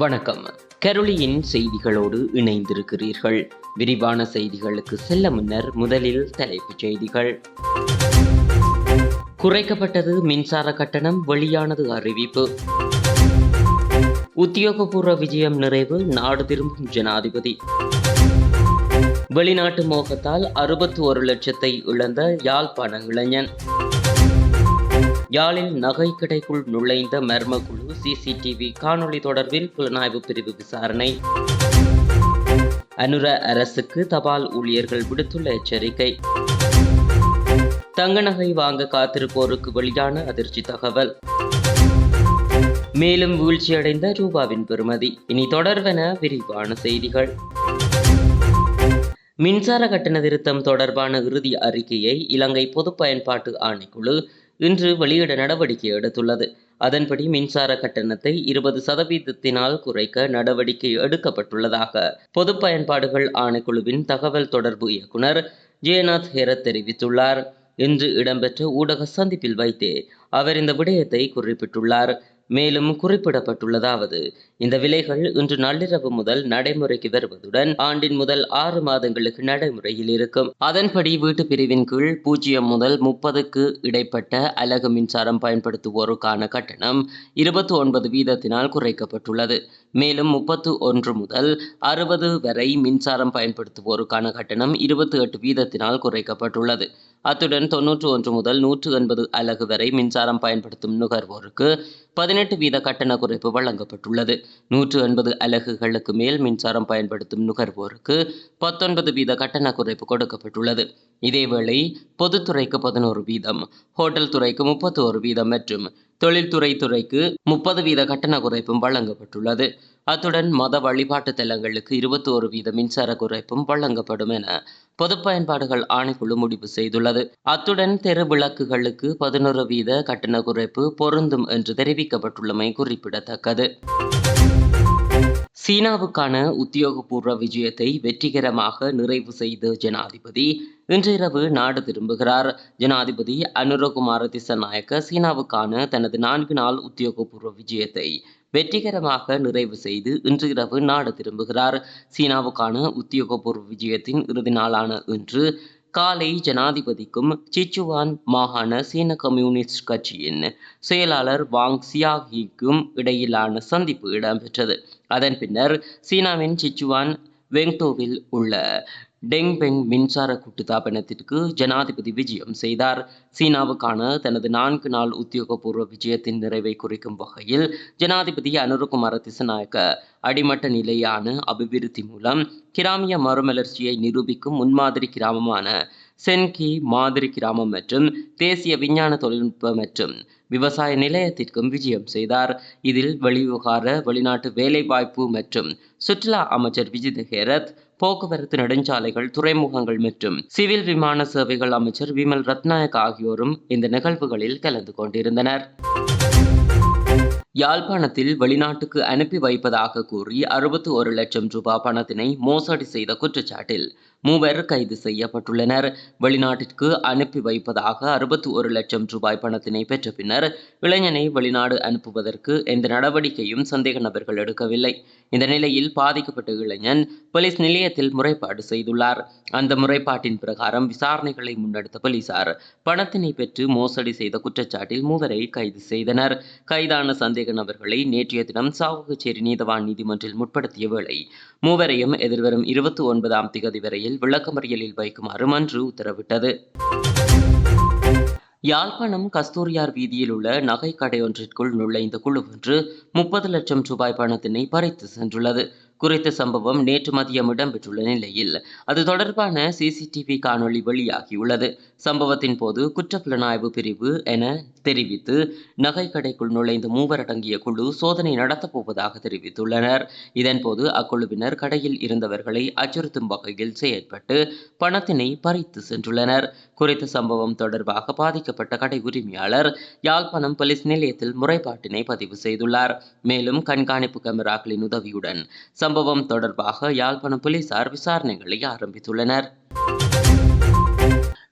வணக்கம். கரோலியின் செய்திகளோடு இணைந்திருக்கிறீர்கள். விரிவான செய்திகளுக்கு செல்ல முன்னர் முதலில் தலைப்புச் செய்திகள். குறைக்கப்பட்டது மின்சார கட்டணம் வெளியானது அறிவிப்பு. உத்தியோகபூர்வ விஜயம் நிறைவு நாடு திரும்பும் ஜனாதிபதி. வெளிநாட்டு மோகத்தால் அறுபத்தி ஒரு லட்சத்தை இழந்த யாழ்ப்பாண இளைஞன். யாழில் நகை கடைக்குள் நுழைந்த மர்ம குழு சிசிடிவி காணொளி தொடர்பில் புலனாய்வு பிரிவு விசாரணை. அனுர அரசுக்கு தபால் ஊழியர்கள் விடுத்துள்ள எச்சரிக்கை. தங்க நகை வாங்க காத்திருப்போருக்கு வெளியான அதிர்ச்சி தகவல். மேலும் வீழ்ச்சியடைந்த ரூபாவின் பெறுமதி. இனி தொடர்வென விரிவான செய்திகள். மின்சார கட்டண திருத்தம் தொடர்பான இறுதி அறிக்கையை இலங்கை பொது பயன்பாட்டு ஆணைக்குழு இன்று வெளியிட நடவடிக்கை எடுத்துள்ளது. அதன்படி மின்சார கட்டணத்தை இருபது சதவீதத்தினால் குறைக்க நடவடிக்கை எடுக்கப்பட்டுள்ளதாக பொது பயன்பாடுகள் ஆணைக்குழுவின் தகவல் தொடர்பு இயக்குனர் ஜெயநாத் ஹேரத் தெரிவித்துள்ளார். இன்று இடம்பெற்ற ஊடக சந்திப்பில் வைத்தே அவர் இந்த விடயத்தை குறிப்பிட்டுள்ளார். மேலும் குறிப்பிடப்பட்டுள்ளதாவது இந்த விலைகள் இன்று நள்ளிரவு முதல் நடைமுறைக்கு வருவதுடன் ஆண்டின் முதல் ஆறு மாதங்களுக்கு நடைமுறையில் இருக்கும். அதன்படி வீட்டு பிரிவின் கீழ் பூஜ்ஜியம் முதல் முப்பதுக்கு இடைப்பட்ட அலகு மின்சாரம் பயன்படுத்துவோருக்கான கட்டணம் இருபத்தி ஒன்பது வீதத்தினால் குறைக்கப்பட்டுள்ளது. மேலும் முப்பத்து ஒன்று முதல் அறுபது வரை மின்சாரம் பயன்படுத்துவோருக்கான கட்டணம் இருபத்தி எட்டு வீதத்தினால் குறைக்கப்பட்டுள்ளது. அத்துடன் தொன்னூற்று ஒன்று முதல் நூற்று எண்பது அலகு வரை மின்சாரம் பயன்படுத்தும் நுகர்வோருக்கு பதினெட்டு வீத கட்டண குறைப்பு வழங்கப்பட்டுள்ளது. நூற்று எண்பது அலகுகளுக்கு மேல் மின்சாரம் பயன்படுத்தும் நுகர்வோருக்கு பத்தொன்பது வீத கட்டண குறைப்பு கொடுக்கப்பட்டுள்ளது. இதேவேளை பொதுத்துறைக்கு பதினோரு வீதம் ஹோட்டல் துறைக்கு முப்பத்தி ஒரு வீதம் மற்றும் தொழில்துறை துறைக்கு முப்பது வீத கட்டண குறைப்பும் வழங்கப்பட்டுள்ளது. அத்துடன் மத வழிபாட்டு தலங்களுக்கு இருபத்தி ஒரு வீத மின்சார குறைப்பும் வழங்கப்படும் என பொது பயன்பாடுகள் ஆணைக்குழு முடிவு செய்துள்ளது. அத்துடன் தெரு விளக்குகளுக்கு பதினோரு வீத கட்டண குறைப்பு பொருந்தும் என்று தெரிவிக்கப்பட்டுள்ளமை குறிப்பிடத்தக்கது. சீனாவுக்கான உத்தியோகபூர்வ விஜயத்தை வெற்றிகரமாக நிறைவு செய்த ஜனாதிபதி இன்றிரவு நாடு திரும்புகிறார். ஜனாதிபதி அனுரகுமார திசநாயக்க சீனாவுக்கான தனது நான்கு நாள் உத்தியோகபூர்வ விஜயத்தை வெற்றிகரமாக நிறைவு செய்து இன்று இரவு நாடு திரும்புகிறார். சீனாவுக்கான உத்தியோகபூர்வ விஜயத்தின் இறுதி நாளான இன்று காலை ஜனாதிபதிக்கும் சிச்சுவான் மாகாண சீன கம்யூனிஸ்ட் கட்சியின் செயலாளர் வாங் சியாகிக்கும் இடையிலான சந்திப்பு இடம்பெற்றது. அதன் பின்னர் சீனாவின் சிச்சுவான் வெங்டோவில் உள்ள டெங் பெங் மின்சார கூட்டுத்தாபனத்திற்கு ஜனாதிபதி விஜயம் செய்தார். சீனாவுக்கான தனது நான்கு நாள் உத்தியோகபூர்வ விஜயத்தின் நிறைவை குறிக்கும் வகையில் ஜனாதிபதி அனுரகுமார திசநாயக்க அடிமட்ட நிலையான அபிவிருத்தி மூலம் கிராமிய மறுமலர்ச்சியை நிரூபிக்கும் முன்மாதிரி கிராமமான சென்கி மாதிரி கிராமம் மற்றும் தேசிய விஞ்ஞான தொழில்நுட்ப மற்றும் விவசாய நிலையத்திற்கும் விஜயம் செய்தார். இதில் வெளிவிவகார வெளிநாட்டு வேலைவாய்ப்பு மற்றும் சுற்றுலா அமைச்சர் விஜித் ஹேரத் போக்குவரத்து நெடுஞ்சாலைகள் துறைமுகங்கள் மற்றும் சிவில் விமான சேவைகள் அமைச்சர் விமல் ரத்நாயக் ஆகியோரும் இந்த நிகழ்வுகளில் கலந்து கொண்டிருந்தனர். யாழ்ப்பாணத்தில் வெளிநாட்டுக்கு அனுப்பி வைப்பதாக கூறி அறுபத்தி ஒரு லட்சம் ரூபாய் பணத்தினை மோசடி செய்த குற்றச்சாட்டில் மூவர் கைது செய்யப்பட்டுள்ளனர். வெளிநாட்டிற்கு அனுப்பி வைப்பதாக அறுபத்தி ஒரு லட்சம் ரூபாய் பணத்தினை பெற்ற பின்னர் இளைஞனை வெளிநாடு அனுப்புவதற்கு எந்த நடவடிக்கையும் சந்தேக நபர்கள் எடுக்கவில்லை. இந்த நிலையில் பாதிக்கப்பட்ட இளைஞன் போலீஸ் நிலையத்தில் முறைப்பாடு செய்துள்ளார். அந்த முறைப்பாட்டின் பிரகாரம் விசாரணைகளை முன்னெடுத்த போலீசார் பணத்தினை பெற்று மோசடி செய்த குற்றச்சாட்டில் மூவரை கைது செய்தனர். கைதான சந்தேக நபர்களை நேற்றைய தினம் சாவுகச்சேரி நீதவான் நீதிமன்றில் முற்படுத்திய வேளை மூவரையும் எதிர்வரும் இருபத்தி ஒன்பதாம் திகதி வரையில் விளக்கமறியலில் வைக்குமாறு மன்று உத்தரவிட்டது. யாழ்ப்பாணம் கஸ்தூரியார் வீதியில் உள்ள நகை கடையொன்றிற்குள் நுழைந்த குழு ஒன்று முப்பது லட்சம் ரூபாய் பணத்தினை பறித்து சென்றுள்ளது. குறித்த சம்பவம் நேற்று மதியம் இடம்பெற்றுள்ள நிலையில் அது தொடர்பான சிசிடிவி காணொளி வெளியாகியுள்ளது. சம்பவத்தின் போது குற்றப்புலனாய்வு பிரிவு என தெரிவித்து நகை கடைக்குள் நுழைந்த மூவர் அடங்கிய குழு சோதனை நடத்தப்போவதாக தெரிவித்துள்ளனர். இதன்போது அக்குழுவினர் கடையில் இருந்தவர்களை அச்சுறுத்தும் வகையில் செயற்பட்டு பணத்தினை பறித்து சென்றுள்ளனர். குறித்த சம்பவம் தொடர்பாக பாதிக்கப்பட்ட கடை உரிமையாளர் யாழ்ப்பாணம் போலீஸ் நிலையத்தில் முறைப்பாட்டினை பதிவு செய்துள்ளார். மேலும் கண்காணிப்பு கேமராக்களின் உதவியுடன் சம்பவம் தொடர்பாக யாழ்ப்பாணம் போலீசார் விசாரணைகளை ஆரம்பித்துள்ளனர்.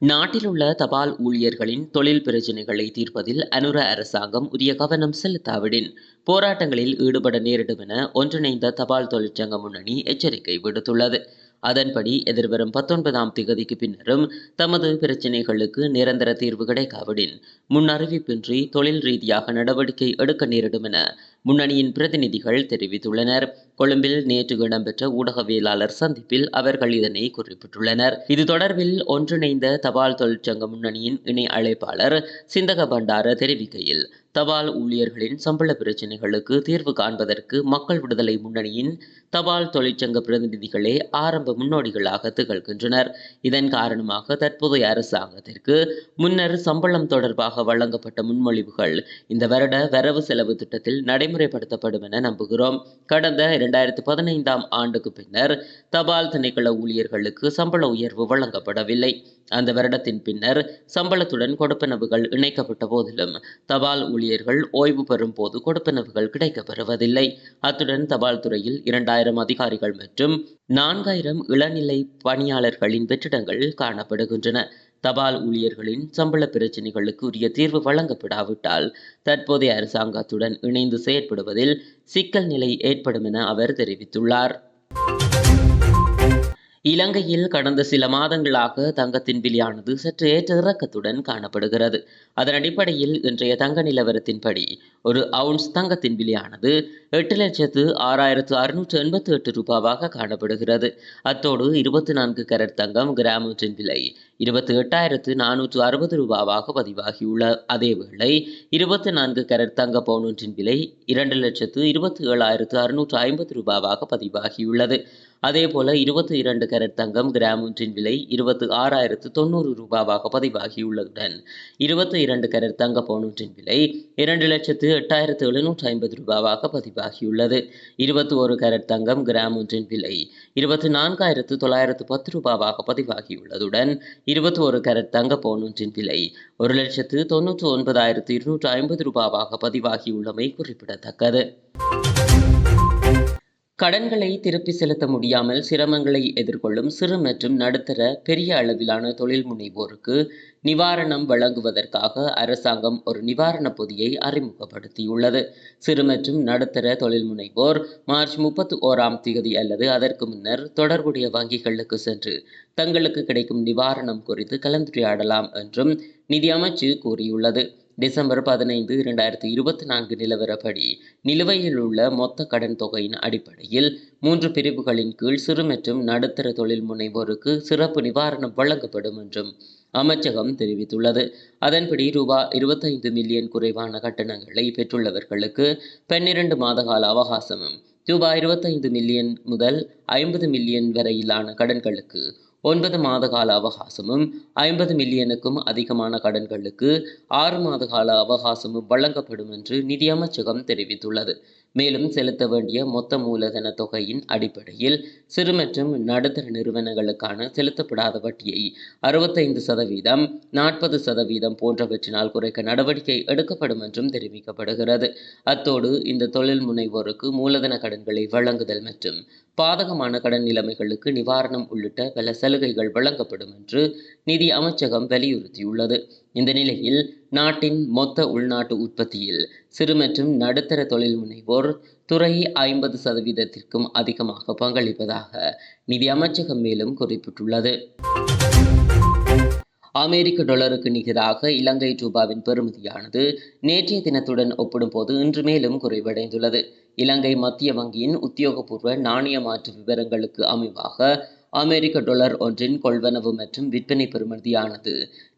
நாட்டிலுள்ள தபால் ஊழியர்களின் தொழில் பிரச்சினைகளை தீர்ப்பதில் அனுர அரசாங்கம் உரிய கவனம் செலுத்தாவிடின். போராட்டங்களில் ஈடுபட நேரிடும் என ஒன்றிணைந்த தபால் தொழிற்சங்க முன்னணி எச்சரிக்கை விடுத்துள்ளது. அதன்படி எதிர்வரும் பத்தொன்பதாம் திகதிக்கு பின்னரும் தமது பிரச்சினைகளுக்கு நிரந்தர தீர்வு கிடைக்காவிடின். முன் அறிவிப்பின்றி தொழில் ரீதியாக நடவடிக்கை எடுக்க நேரிடும் என முன்னணியின் பிரதிநிதிகள் தெரிவித்துள்ளனர். கொழும்பில் நேற்று இடம்பெற்ற ஊடகவியலாளர் சந்திப்பில் அவர்கள் இதனை குறிப்பிட்டுள்ளனர். இது தொடர்பில் ஒன்றிணைந்த தபால் தொழிற்சங்க முன்னணியின் இணை அழைப்பாளர் சிந்தக பண்டார தெரிவிக்கையில் தபால் ஊழியர்களின் சம்பள பிரச்சினைகளுக்கு தீர்வு காண்பதற்கு மக்கள் விடுதலை முன்னணியின் தபால் தொழிற்சங்க பிரதிநிதிகளே ஆரம்ப முன்னோடிகளாக திகழ்கின்றனர். இதன் காரணமாக தற்போதைய அரசாங்கத்திற்கு முன்னர் சம்பளம் தொடர்பாக வழங்கப்பட்ட முன்மொழிவுகள் இந்த வருட வரவு செலவு திட்டத்தில் நடைமுறை நடைமுறைப்படுத்தப்படும் என நம்புகிறோம். கடந்த இரண்டாயிரத்தி பதினைந்தாம் ஆண்டுக்கு பின்னர் தபால் திணைக்கள ஊழியர்களுக்கு சம்பள உயர்வு வழங்கப்படவில்லை. அந்த வருடத்தின் பின்னர் சம்பளத்துடன் கொடுப்பனவுகள் இணைக்கப்பட்ட போதிலும் தபால் ஊழியர்கள் ஓய்வு பெறும் போது கொடுப்பனவுகள் கிடைக்கப்பெறுவதில்லை. அத்துடன் தபால் துறையில் இரண்டாயிரம் அதிகாரிகள் மற்றும் நான்காயிரம் இளநிலை பணியாளர்களின் வெற்றிடங்கள் காணப்படுகின்றன. தபால் ஊழியர்களின் சம்பள பிரச்சினைகளுக்கு உரிய தீர்வு வழங்கப்படாவிட்டால் தற்போதைய அரசாங்கத்துடன் இணைந்து செயற்படுவதில் சிக்கல் நிலை ஏற்படும் என அவர் தெரிவித்துள்ளார். இலங்கையில் கடந்த சில மாதங்களாக தங்கத்தின் விலையானது சற்று ஏற்ற இறக்கத்துடன் காணப்படுகிறது. அதன் அடிப்படையில் இன்றைய தங்க நிலவரத்தின்படி ஒரு அவுன்ஸ் தங்கத்தின் விலையானது எட்டு லட்சத்து ஆறாயிரத்து அறுநூற்று எண்பத்தி எட்டு ரூபாவாக காணப்படுகிறது. அத்தோடு இருபத்தி நான்கு கரட் தங்கம் கிராம் ஒன்றின் விலை இருபத்தி எட்டாயிரத்து நானூற்று அறுபது ரூபாவாக பதிவாகியுள்ள. அதேவேளை இருபத்தி நான்கு கரட் தங்க பவுன் ஒன்றின் விலை இரண்டு லட்சத்து இருபத்தி ஏழாயிரத்து அறுநூற்று ஐம்பது ரூபாவாக பதிவாகியுள்ளது. அதேபோல இருபத்தி இரண்டு கரட் தங்கம் கிராம் ஒன்றின் விலை இருபத்தி ஆறாயிரத்து தொண்ணூறு ரூபாவாக பதிவாகியுள்ளதுடன் இருபத்தி இரண்டு கரட் தங்க பவுன் ஒன்றின் விலை இரண்டு லட்சத்து எட்டாயிரத்து எழுநூற்று ஐம்பது ரூபாவாக பதிவாகியுள்ளது. இருபத்தி ஒரு கேரட் தங்கம் கிராம் ஒன்றின் விலை இருபத்தி நான்காயிரத்து தொள்ளாயிரத்து பத்து ரூபாவாக பதிவாகியுள்ளதுடன் இருபத்தி ஒரு கேரட் தங்க பவுன் ஒன்றின் விலை ஒரு லட்சத்து தொன்னூற்று ஒன்பதாயிரத்து இருநூற்று ஐம்பது ரூபாவாக பதிவாகியுள்ளமை குறிப்பிடத்தக்கது. கடன்களை திருப்பி செலுத்த முடியாமல் சிரமங்களை எதிர்கொள்ளும் சிறு மற்றும் நடுத்தர பெரிய அளவிலான தொழில் முனைவோருக்கு நிவாரணம் வழங்குவதற்காக அரசாங்கம் ஒரு நிவாரண பொதியை அறிமுகப்படுத்தியுள்ளது. சிறு மற்றும் நடுத்தர தொழில் முனைவோர் மார்ச் முப்பத்தி ஓராம் தேதி அல்லது அதற்கு முன்னர் தொடர்புடைய வங்கிகளுக்கு சென்று தங்களுக்கு கிடைக்கும் நிவாரணம் குறித்து கலந்துரையாடலாம் என்றும் நிதி அமைச்சு கூறியுள்ளது. டிசம்பர் பதினைந்து இரண்டாயிரத்தி இருபத்தி நான்கு நிலவரப்படி நிலுவையில் உள்ள மொத்த கடன் தொகையின் அடிப்படையில் மூன்று பிரிவுகளின் கீழ் சிறு மற்றும் நடுத்தர தொழில் முனைவோருக்கு சிறப்பு நிவாரணம் வழங்கப்படும் என்றும் அமைச்சகம் தெரிவித்துள்ளது. அதன்படி ரூபா இருபத்தைந்து மில்லியன் குறைவான கட்டணங்களை பெற்றுள்ளவர்களுக்கு பன்னிரண்டு மாத கால அவகாசமும் ரூபாய் இருபத்தைந்து மில்லியன் முதல் ஐம்பது மில்லியன் வரையிலான கடன்களுக்கு ஒன்பது மாத கால அவகாசமும் ஐம்பது மில்லியனுக்கும் அதிகமான கடன்களுக்கு ஆறு மாத கால அவகாசமும் வழங்கப்படும் என்று நிதியமைச்சகம் தெரிவித்துள்ளது. மேலும் செலுத்த வேண்டிய மொத்த மூலதன தொகையின் அடிப்படையில் சிறு மற்றும் நடுத்தர நிறுவனங்களுக்கான செலுத்தப்படாத வட்டியை அறுபத்தைந்து சதவீதம் நாற்பது சதவீதம் போன்றவற்றினால் குறைக்க நடவடிக்கை எடுக்கப்படும் என்றும் தெரிவிக்கப்படுகிறது. அத்தோடு இந்த தொழில் முனைவோருக்கு மூலதன கடன்களை வழங்குதல் மற்றும் பாதகமான கடன் நிலைமைகளுக்கு நிவாரணம் உள்ளிட்ட பல சலுகைகள் வழங்கப்படும் என்று நிதி அமைச்சகம் வலியுறுத்தியுள்ளது. இந்த நிலையில் நாட்டின் மொத்த உள்நாட்டு உற்பத்தியில் சிறு மற்றும் நடுத்தர தொழில் முனைவோர் துறை ஐம்பது சதவீதத்திற்கும் அதிகமாக பங்களிப்பதாக நிதி அமைச்சகம் மேலும் குறிப்பிட்டுள்ளது. அமெரிக்க டாலருக்கு நிகராக இலங்கை ரூபாவின் பெறுமதியானது நேற்றைய தினத்துடன் ஒப்பிடும்போது இன்று மேலும் குறைவடைந்துள்ளது. இலங்கை மத்திய வங்கியின் உத்தியோகபூர்வ நாணய மாற்று விவரங்களுக்கு அமைவாக அமெரிக்க டாலர் ஒன்றின் கொள்வனவு மற்றும் விற்பனை பெறுமதியானது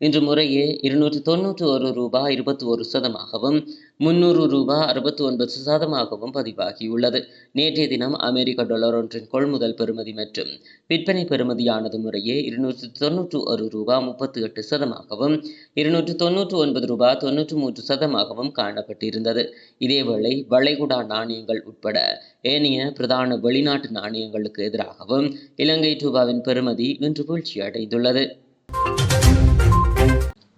இன்று முறையே இருநூற்று தொன்னூற்றி ஒரு ரூபாய் இருபத்தி ஒரு சதமாகவும் முன்னூறு ரூபாய் அறுபத்தி ஒன்பது சதமாகவும் பதிவாகியுள்ளது. நேற்றைய தினம் அமெரிக்க டாலர் ஒன்றின் கொள்முதல் பெறுமதி மற்றும் விற்பனை பெறுமதியானது முறையே இருநூற்று தொன்னூற்று ஒரு ரூபாய் முப்பத்தி எட்டு சதமாகவும் இருநூற்று தொன்னூற்று ஒன்பது ரூபாய் தொன்னூற்று மூன்று சதமாகவும் காணப்பட்டிருந்தது. இதேவேளை வளைகுடா நாணயங்கள் உட்பட ஏனைய பிரதான வெளிநாட்டு நாணயங்களுக்கு எதிராகவும் இலங்கை ரூபாவின் பெறுமதி இன்று வீழ்ச்சியடைந்துள்ளது.